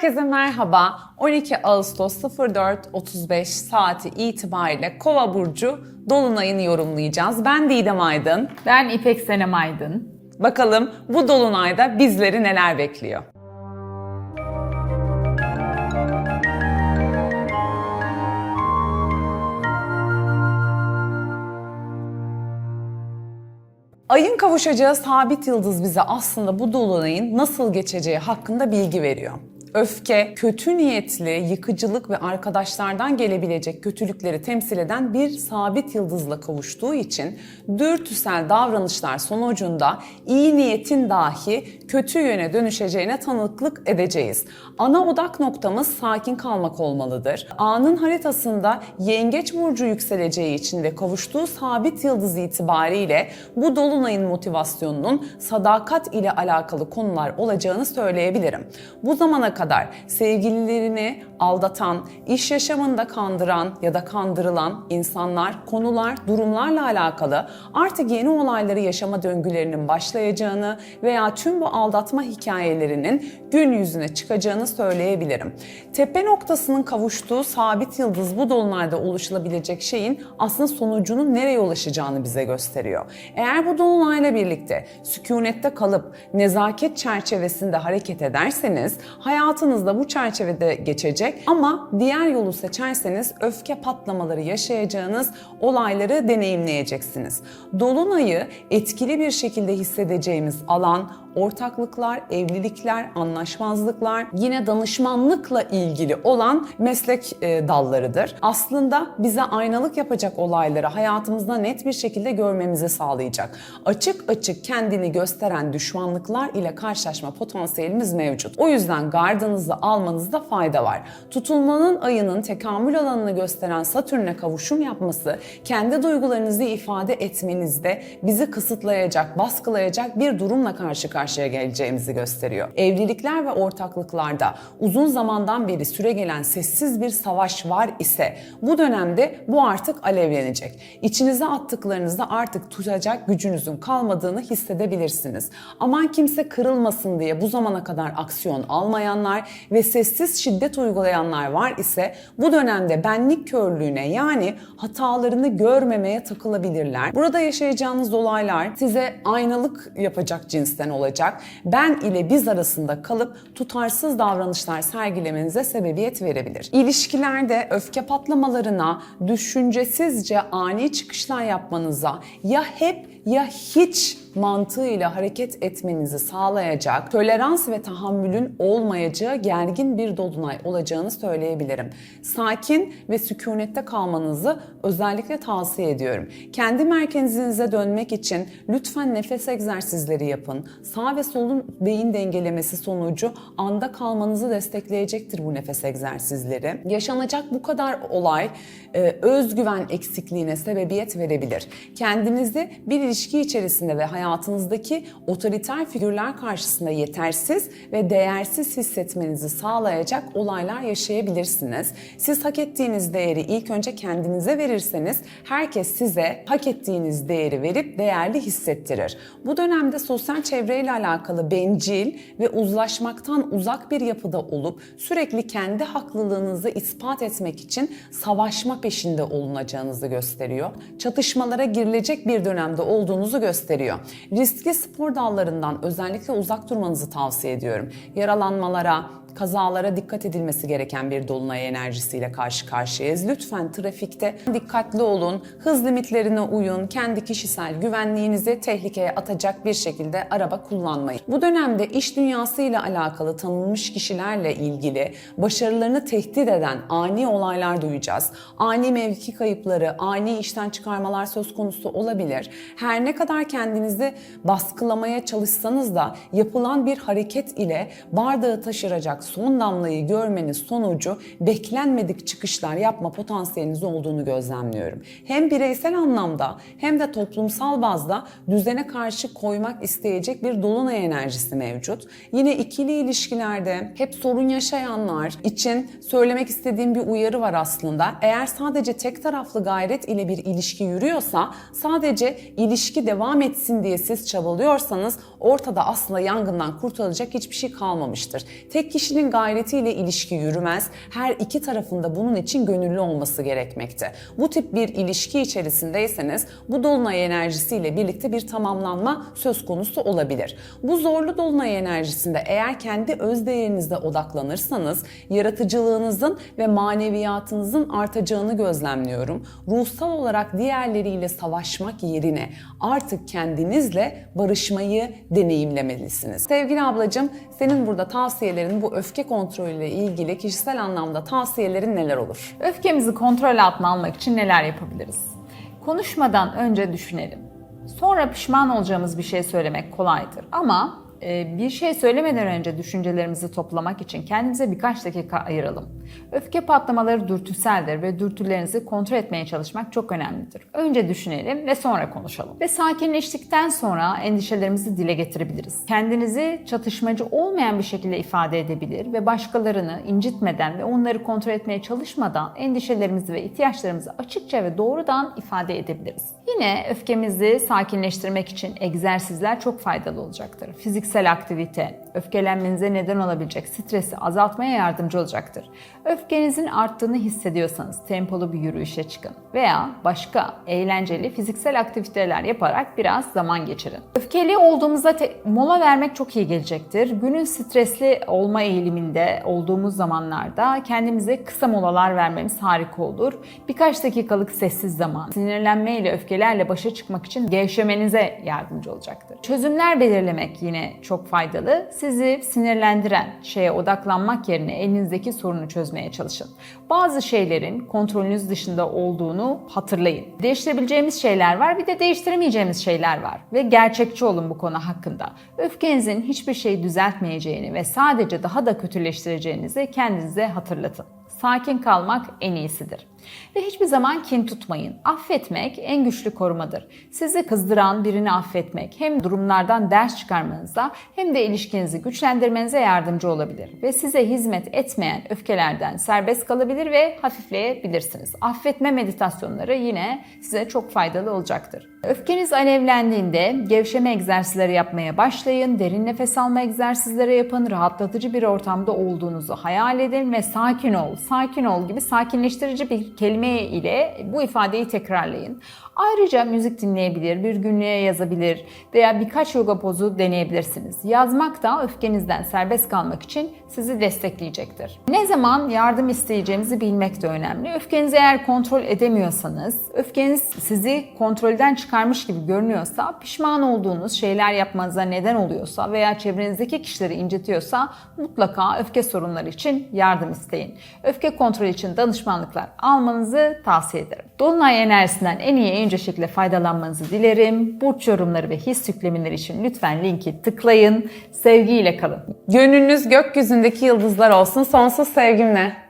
Herkese merhaba. 12 Ağustos 04.35 saati itibariyle Kova burcu dolunayını yorumlayacağız. Ben Didem Aydın. Ben İpek Senem Aydın. Bakalım bu dolunayda bizleri neler bekliyor? Ayın kavuşacağı sabit yıldız bize aslında bu dolunayın nasıl geçeceği hakkında bilgi veriyor. Öfke, kötü niyetli, yıkıcılık ve arkadaşlardan gelebilecek kötülükleri temsil eden bir sabit yıldızla kavuştuğu için dürtüsel davranışlar sonucunda iyi niyetin dahi kötü yöne dönüşeceğine tanıklık edeceğiz. Ana odak noktamız sakin kalmak olmalıdır. Anın haritasında yengeç burcu yükseleceği için ve kavuştuğu sabit yıldız itibariyle bu dolunayın motivasyonunun sadakat ile alakalı konular olacağını söyleyebilirim. Bu zamana sevgililerini aldatan, iş yaşamında kandıran ya da kandırılan insanlar, konular, durumlarla alakalı artık yeni olayları yaşama döngülerinin başlayacağını veya tüm bu aldatma hikayelerinin gün yüzüne çıkacağını söyleyebilirim. Tepe noktasının kavuştuğu sabit yıldız bu dolunayda oluşulabilecek şeyin aslında sonucunun nereye ulaşacağını bize gösteriyor. Eğer bu dolunayla birlikte sükunette kalıp nezaket çerçevesinde hareket ederseniz hayatınızda bu çerçevede geçecek ama diğer yolu seçerseniz öfke patlamaları yaşayacağınız olayları deneyimleyeceksiniz. Dolunayı etkili bir şekilde hissedeceğimiz alan ortaklıklar, evlilikler, anlaşmazlıklar, yine danışmanlıkla ilgili olan meslek e, dallarıdır. Aslında bize aynalık yapacak olayları hayatımızda net bir şekilde görmemizi sağlayacak. Açık açık kendini gösteren düşmanlıklar ile karşılaşma potansiyelimiz mevcut. O yüzden gardınızı almanızda fayda var. Tutulmanın ayının tekamül alanını gösteren Satürn'e kavuşum yapması kendi duygularınızı ifade etmenizde bizi kısıtlayacak, baskılayacak bir durumla karşı karşıya geleceğimizi gösteriyor. Evlilikler ve ortaklıklarda uzun zamandan beri süre gelen sessiz bir savaş var ise bu dönemde bu artık alevlenecek. İçinize attıklarınızda artık tutacak gücünüzün kalmadığını hissedebilirsiniz. Aman kimse kırılmasın diye bu zamana kadar aksiyon almayanlar ve sessiz şiddet uygulayanlar var ise bu dönemde benlik körlüğüne yani hatalarını görmemeye takılabilirler. Burada yaşayacağınız olaylar size aynalık yapacak cinsten olacak. Ben ile biz arasında kalıp tutarsız davranışlar sergilemenize sebebiyet verebilir. İlişkilerde öfke patlamalarına, düşüncesizce ani çıkışlar yapmanıza ya hep ya hiç mantığıyla hareket etmenizi sağlayacak, tolerans ve tahammülün olmayacağı gergin bir dolunay olacağını söyleyebilirim. Sakin ve sükunette kalmanızı özellikle tavsiye ediyorum. Kendi merkezinize dönmek için lütfen nefes egzersizleri yapın. Sağ ve solun beyin dengelemesi sonucu anda kalmanızı destekleyecektir bu nefes egzersizleri. Yaşanacak bu kadar olay e, özgüven eksikliğine sebebiyet verebilir. Kendinizi bir ilişki içerisinde ve hayatınızdaki otoriter figürler karşısında yetersiz ve değersiz hissetmenizi sağlayacak olaylar yaşayabilirsiniz. Siz hak ettiğiniz değeri ilk önce kendinize verirseniz herkes size hak ettiğiniz değeri verip değerli hissettirir. Bu dönemde sosyal çevreyle alakalı bencil ve uzlaşmaktan uzak bir yapıda olup sürekli kendi haklılığınızı ispat etmek için savaşma peşinde olunacağınızı gösteriyor. Çatışmalara girilecek bir dönemde olduğunuzu gösteriyor. Riskli spor dallarından özellikle uzak durmanızı tavsiye ediyorum. Yaralanmalara, kazalara dikkat edilmesi gereken bir dolunay enerjisiyle karşı karşıyayız. Lütfen trafikte dikkatli olun, hız limitlerine uyun, kendi kişisel güvenliğinizi tehlikeye atacak bir şekilde araba kullanmayın. Bu dönemde iş dünyasıyla alakalı tanınmış kişilerle ilgili başarılarını tehdit eden ani olaylar duyacağız. Ani mevki kayıpları, ani işten çıkarmalar söz konusu olabilir. Her ne kadar kendinizi baskılamaya çalışsanız da yapılan bir hareket ile bardağı taşıracak son damlayı görmeniz sonucu beklenmedik çıkışlar yapma potansiyeliniz olduğunu gözlemliyorum. Hem bireysel anlamda hem de toplumsal bazda düzene karşı koymak isteyecek bir dolunay enerjisi mevcut. Yine ikili ilişkilerde hep sorun yaşayanlar için söylemek istediğim bir uyarı var aslında. Eğer sadece tek taraflı gayret ile bir ilişki yürüyorsa sadece ilişki devam etsin diye siz çabalıyorsanız ortada aslında yangından kurtarılacak hiçbir şey kalmamıştır. Tek kişi kişinin gayretiyle ilişki yürümez. Her iki tarafında bunun için gönüllü olması gerekmekte. Bu tip bir ilişki içerisindeyseniz bu dolunay enerjisiyle birlikte bir tamamlanma söz konusu olabilir. Bu zorlu dolunay enerjisinde eğer kendi öz değerinizde odaklanırsanız yaratıcılığınızın ve maneviyatınızın artacağını gözlemliyorum. Ruhsal olarak diğerleriyle savaşmak yerine artık kendinizle barışmayı deneyimlemelisiniz. Sevgili ablacığım, senin burada tavsiyelerin bu öfke kontrolüyle ilgili kişisel anlamda tavsiyelerin neler olur? Öfkemizi kontrol altına almak için neler yapabiliriz? Konuşmadan önce düşünelim. Sonra pişman olacağımız bir şey söylemek kolaydır ama bir şey söylemeden önce düşüncelerimizi toplamak için kendimize birkaç dakika ayıralım. Öfke patlamaları dürtüseldir ve dürtülerinizi kontrol etmeye çalışmak çok önemlidir. Önce düşünelim ve sonra konuşalım. Ve sakinleştikten sonra endişelerimizi dile getirebiliriz. Kendinizi çatışmacı olmayan bir şekilde ifade edebilir ve başkalarını incitmeden ve onları kontrol etmeye çalışmadan endişelerimizi ve ihtiyaçlarımızı açıkça ve doğrudan ifade edebiliriz. Yine öfkemizi sakinleştirmek için egzersizler çok faydalı olacaktır. Fiziksel aktivite, öfkelenmenize neden olabilecek stresi azaltmaya yardımcı olacaktır. Öfkenizin arttığını hissediyorsanız tempolu bir yürüyüşe çıkın veya başka eğlenceli fiziksel aktiviteler yaparak biraz zaman geçirin. Öfkeli olduğumuzda mola vermek çok iyi gelecektir. Günün stresli olma eğiliminde olduğumuz zamanlarda kendimize kısa molalar vermemiz harika olur. Birkaç dakikalık sessiz zaman sinirlenme ile öfkelerle başa çıkmak için gevşemenize yardımcı olacaktır. Çözümler belirlemek yine çok faydalı. Sizi sinirlendiren şeye odaklanmak yerine elinizdeki sorunu çözmeye çalışın. Bazı şeylerin kontrolünüz dışında olduğunu hatırlayın. Değiştirebileceğimiz şeyler var, bir de değiştiremeyeceğimiz şeyler var ve gerçekçi olun bu konu hakkında. Öfkenizin hiçbir şeyi düzeltmeyeceğini ve sadece daha da kötüleştireceğinizi kendinize hatırlatın. Sakin kalmak en iyisidir. Ve hiçbir zaman kin tutmayın. Affetmek en güçlü korumadır. Sizi kızdıran birini affetmek hem durumlardan ders çıkarmanıza hem de ilişkinizi güçlendirmenize yardımcı olabilir. Ve size hizmet etmeyen öfkelerden serbest kalabilir ve hafifleyebilirsiniz. Affetme meditasyonları yine size çok faydalı olacaktır. Öfkeniz alevlendiğinde gevşeme egzersizleri yapmaya başlayın. Derin nefes alma egzersizleri yapın. Rahatlatıcı bir ortamda olduğunuzu hayal edin ve sakin ol, sakin ol gibi sakinleştirici bir kelime ile bu ifadeyi tekrarlayın. Ayrıca müzik dinleyebilir, bir günlüğe yazabilir veya birkaç yoga pozu deneyebilirsiniz. Yazmak da öfkenizden serbest kalmak için sizi destekleyecektir. Ne zaman yardım isteyeceğimizi bilmek de önemli. Öfkenizi eğer kontrol edemiyorsanız, öfkeniz sizi kontrolden çıkarmış gibi görünüyorsa, pişman olduğunuz şeyler yapmanıza neden oluyorsa veya çevrenizdeki kişileri incitiyorsa mutlaka öfke sorunları için yardım isteyin. Öfke kontrolü için danışmanlıklar almanızı tavsiye ederim. Dolunay enerjisinden en iyi en önce şekilde faydalanmanızı dilerim. Burç yorumları ve his yüklemeleri için lütfen linki tıklayın. Sevgiyle kalın. Gönlünüz gökyüzündeki yıldızlar olsun. Sonsuz sevgimle.